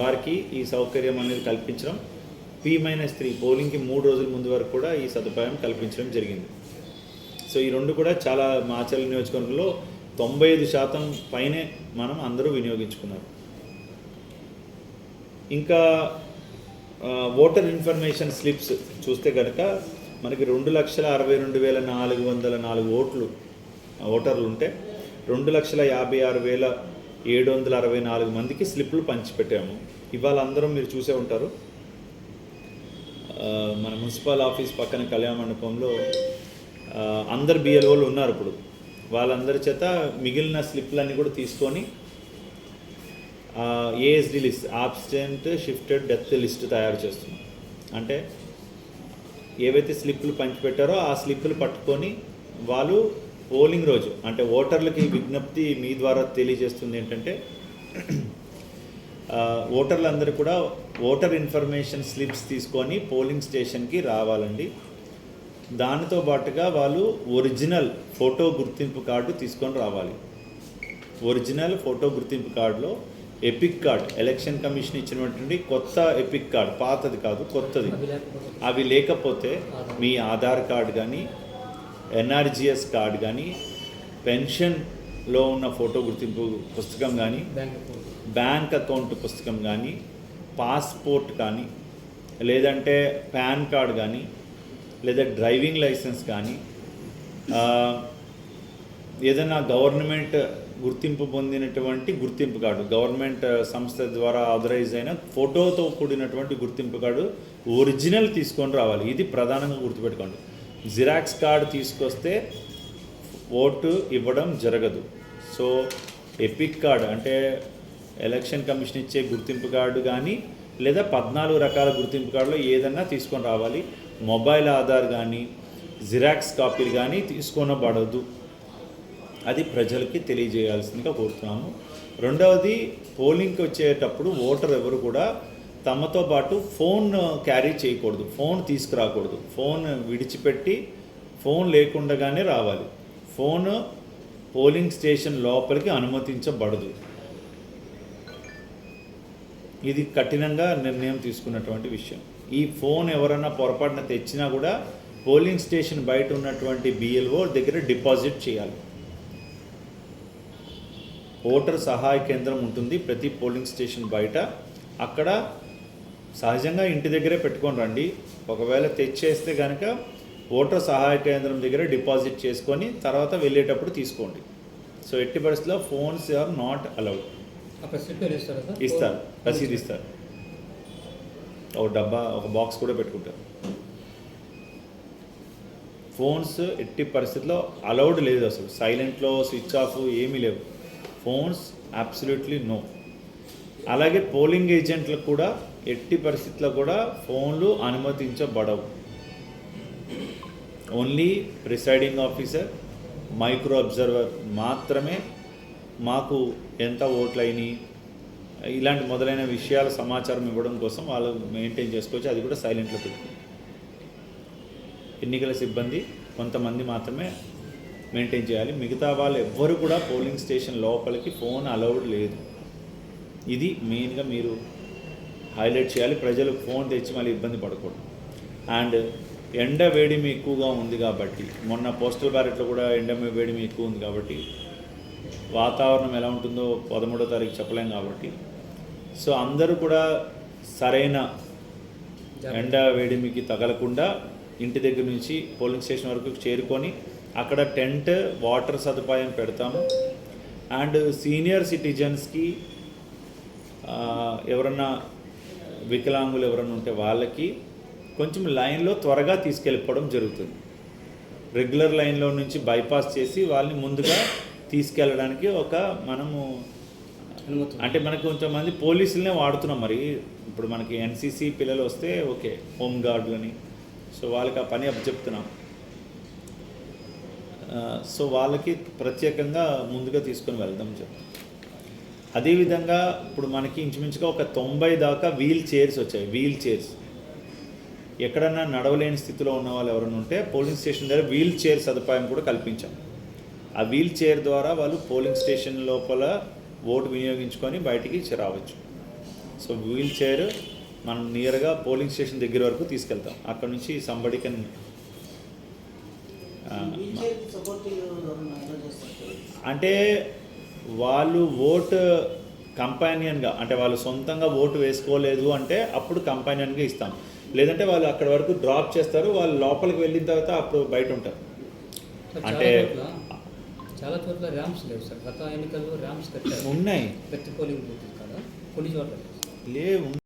వారికి ఈ సౌకర్యం అనేది కల్పించడం పీ మైనస్ త్రీ పోలింగ్కి మూడు రోజుల ముందు వరకు కూడా ఈ సదుపాయం కల్పించడం జరిగింది. సో ఈ రెండు కూడా చాలా మాచల్ నియోజకవర్గంలో తొంభై ఐదు శాతం పైనే మనం అందరూ వినియోగించుకున్నారు. ఇంకా ఓటర్ ఇన్ఫర్మేషన్ స్లిప్స్ చూస్తే కనుక మనకి రెండు లక్షల అరవై రెండు వేల నాలుగు వందల నాలుగు ఓట్లు ఓటర్లు ఉంటే రెండు లక్షల యాభై ఆరు వేల ఏడు వందల అరవై నాలుగు మందికి స్లిప్లు పంచిపెట్టాము. ఇవాళ అందరం మీరు చూసే ఉంటారు. మన మున్సిపల్ ఆఫీస్ పక్కన కళ్యాణ మండపంలో అందరు బిఎల్ఓలు ఉన్నారు ఇప్పుడు. వాళ్ళందరి చేత మిగిలిన స్లిప్లన్నీ కూడా తీసుకొని ASD list absent shifted death list తయారు చేస్తున్నాం. అంటే ఏవైతే స్లిప్పులు పంచిపెట్టారో ఆ స్లిప్పులు పట్టుకొని వాళ్ళు పోలింగ్ రోజు అంటే ఓటర్లకి విజ్ఞప్తి మీ ద్వారా తెలియజేస్తుంది ఏంటంటే ఓటర్లందరూ కూడా ఓటర్ ఇన్ఫర్మేషన్ స్లిప్స్ తీసుకొని పోలింగ్ స్టేషన్కి రావాలండి. దానితో పాటుగా వాళ్ళు ఒరిజినల్ ఫోటో గుర్తింపు కార్డు తీసుకొని రావాలి. ఒరిజినల్ ఫోటో గుర్తింపు కార్డులో ఎపిక్ కార్డ్ ఎలక్షన్ కమిషన్ ఇచ్చినటువంటి కొత్త ఎపిక్ కార్డ్ పాతది కాదు కొత్తది. అవి లేకపోతే మీ ఆధార్ కార్డ్ కానీ ఎన్ఆర్జిఎస్ కార్డ్ కానీ పెన్షన్లో ఉన్న ఫోటో గుర్తింపు పుస్తకం కానీ బ్యాంక్ అకౌంట్. పుస్తకం కానీ పాస్పోర్ట్ కానీ లేదంటే పాన్ కార్డ్ కానీ లేదా డ్రైవింగ్ లైసెన్స్ కానీ ఏదైనా గవర్నమెంట్ గుర్తింపు పొందినటువంటి గుర్తింపు కార్డు గవర్నమెంట్ సంస్థ ద్వారా ఆథరైజ్ అయిన ఫోటోతో కూడినటువంటి గుర్తింపు కార్డు ఒరిజినల్ తీసుకొని రావాలి. ఇది ప్రధానంగా గుర్తుపెట్టుకోండి. జిరాక్స్ కార్డు తీసుకొస్తే ఓటు ఇవ్వడం జరగదు. సో ఎపిక్ కార్డు అంటే ఎలక్షన్ కమిషన్ ఇచ్చే గుర్తింపు కార్డు కానీ లేదా పద్నాలుగు రకాల గుర్తింపు కార్డులో ఏదన్నా తీసుకొని రావాలి. మొబైల్ ఆధార్ కానీ జిరాక్స్ కాపీలు కానీ తీసుకొనబడదు. అది ప్రజలకి తెలియజేయాల్సిందిగా కోరుతున్నాము. రెండవది పోలింగ్కి వచ్చేటప్పుడు ఓటర్ ఎవరు కూడా తమతో పాటు ఫోన్ క్యారీ చేయకూడదు ఫోన్ తీసుకురాకూడదు. ఫోన్ విడిచిపెట్టి ఫోన్ లేకుండానే రావాలి. ఫోన్ పోలింగ్ స్టేషన్ లోపలికి అనుమతించబడదు. ఇది కఠినంగా నిర్ణయం తీసుకున్నటువంటి విషయం. ఈ ఫోన్ ఎవరైనా పొరపాటున తెచ్చినా కూడా పోలింగ్ స్టేషన్ బయట ఉన్నటువంటి బిఎల్ఓ దగ్గర డిపాజిట్ చేయాలి. ఓటర్ సహాయ కేంద్రం ఉంటుంది. ప్రతి పోలింగ్ స్టేషన్ బయట. అక్కడ సహజంగా ఇంటి దగ్గరే పెట్టుకొని రండి. ఒకవేళ తెచ్చేస్తే కనుక ఓటర్ సహాయ కేంద్రం దగ్గర డిపాజిట్ చేసుకొని తర్వాత వెళ్ళేటప్పుడు తీసుకోండి. సో ఎట్టి పరిస్థితుల్లో ఫోన్స్ ఆర్ నాట్ అలౌడ్. ఇస్తారు రసీదు ఇస్తారు. ఒక డబ్బా ఒక బాక్స్ కూడా పెట్టుకుంటారు. ఫోన్స్ ఎట్టి పరిస్థితుల్లో అలౌడ్ లేదు అసలు. సైలెంట్లో స్విచ్ ఆఫ్ ఏమీ లేవు. Phones absolutely no. అలాగే పోలింగ్ ఏజెంట్లకు కూడా ఎట్టి పరిస్థితుల్లో కూడా ఫోన్లు అనుమతించబడవు. Only presiding officer micro observer మాత్రమే మాకు ఎంత ఓట్లు అయినాయి ఇలాంటి మొదలైన విషయాల సమాచారం ఇవ్వడం కోసం వాళ్ళు మెయింటైన్ చేసుకోవచ్చు. అది కూడా సైలెంట్లో పెట్టుకుంటారు ఎన్నికల సిబ్బంది కొంతమంది మాత్రమే మెయింటైన్ చేయాలి. మిగతా వాళ్ళు ఎవ్వరు కూడా పోలింగ్ స్టేషన్ లోపలికి ఫోన్ అలౌడ్ లేదు. ఇది మెయిన్గా మీరు హైలైట్ చేయాలి. ప్రజలు ఫోన్ తెచ్చి మళ్ళీ ఇబ్బంది పడకూడదు. అండ్ ఎండ వేడిమి ఎక్కువగా ఉంది కాబట్టి మొన్న పోస్టల్ బ్యాలెట్లో కూడా ఎండ వేడిమి ఎక్కువ ఉంది కాబట్టి వాతావరణం ఎలా ఉంటుందో పదమూడో తారీఖు చెప్పలేం కాబట్టి. సో అందరూ కూడా సరైన ఎండ వేడిమికి తగలకుండా ఇంటి దగ్గర నుంచి పోలింగ్ స్టేషన్ వరకు చేరుకొని అక్కడ టెంట్ వాటర్ సదుపాయం పెడతాము. అండ్ సీనియర్ సిటిజన్స్కి ఎవరన్నా వికలాంగులు ఎవరన్నా ఉంటే వాళ్ళకి కొంచెం లైన్లో త్వరగా తీసుకెళ్ళిపోవడం జరుగుతుంది. రెగ్యులర్ లైన్లో నుంచి బైపాస్ చేసి వాళ్ళని ముందుగా తీసుకెళ్ళడానికి ఒక మనము అంటే మనకు కొంతమంది పోలీసులనే వాడుతున్నాం మరి. ఇప్పుడు మనకి ఎన్సీసీ పిల్లలు వస్తే ఓకే హోమ్ గార్డులని సో వాళ్ళకి ఆ పని అప్పచెప్తున్నాం సో వాళ్ళకి ప్రత్యేకంగా ముందుగా తీసుకొని వెళ్దాం చెప్తాం అదేవిధంగా ఇప్పుడు మనకి ఇంచుమించుగా ఒక తొంభై దాకా వీల్ చైర్స్ వచ్చాయి వీల్ చైర్స్. ఎక్కడన్నా నడవలేని స్థితిలో ఉన్న వాళ్ళు ఎవరైనా ఉంటే పోలింగ్ స్టేషన్ దగ్గర వీల్ చైర్ సదుపాయం కూడా కల్పించాం. ఆ వీల్ చైర్ ద్వారా వాళ్ళు పోలింగ్ స్టేషన్ లోపల ఓటు వినియోగించుకొని బయటికి రావచ్చు. సో వీల్ చైర్ మనం నియర్గా పోలింగ్ స్టేషన్ దగ్గర వరకు తీసుకెళ్తాం. అక్కడ నుంచి సంబడి కెన్ అంటే వాళ్ళు ఓటు కంపానియన్గా అంటే వాళ్ళు సొంతంగా ఓటు వేసుకోలేదు అంటే అప్పుడు కంపానియన్గా ఇస్తాం. లేదంటే వాళ్ళు అక్కడ వరకు డ్రాప్ చేస్తారు వాళ్ళు లోపలికి వెళ్ళిన తర్వాత అప్పుడు బయట ఉంటారు. అంటే- చాలా చోట్ల ర్యామ్స్ లేవు సార్. గత ఎన్నికల్లో ర్యామ్స్ కట్టారు. ఉన్నాయి. ప్రతి పోలింగ్ బూత్ కాడ కొన్ని చోట్ల లేవు.